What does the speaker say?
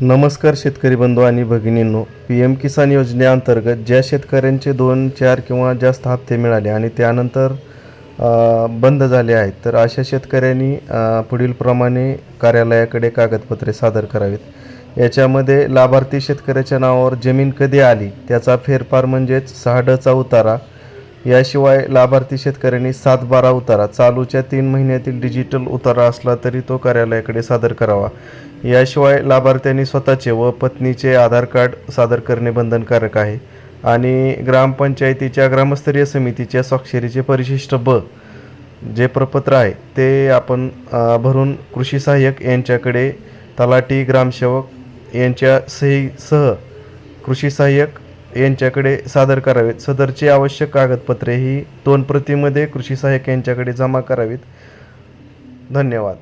नमस्कार शेतकरी बंधू आणि भगिनींनो पी एम किसान योजनेअंतर्गत ज्या शेतकऱ्यांचे दोन चार किंवा जास्त हप्ते मिळाले आणि त्यानंतर बंद झाले आहेत तर अशा शेतकऱ्यांनी पुढीलप्रमाणे कार्यालयाकडे कागदपत्रे सादर करावीत. याच्यामध्ये लाभार्थी शेतकऱ्याच्या नावावर जमीन कधी आली त्याचा फेरफार म्हणजेच सहा डचा उतारा याशिवाय लाभार्थी शेतकऱ्यांनी सात बारा उतारा चालूच्या तीन महिन्यातील डिजिटल उतारा असला तरी तो कार्यालयाकडे सादर करावा. याशिवाय लाभार्थ्यांनी स्वतःचे व पत्नीचे आधार कार्ड सादर करणे बंधनकारक आहे आणि ग्रामपंचायतीच्या ग्रामस्तरीय समितीच्या स्वाक्षरीचे परिशिष्ट ब जे प्रपत्र आहे ते आपण भरून कृषी सहाय्यक यांच्याकडे तलाठी ग्रामसेवक यांच्या सही सह कृषी सहाय्यक यांच्याकडे सादर करावेत. सदरची आवश्यक कागदपत्रे ही दोन प्रतीमध्ये कृषी सहाय्यक यांच्याकडे जमा करावीत. धन्यवाद.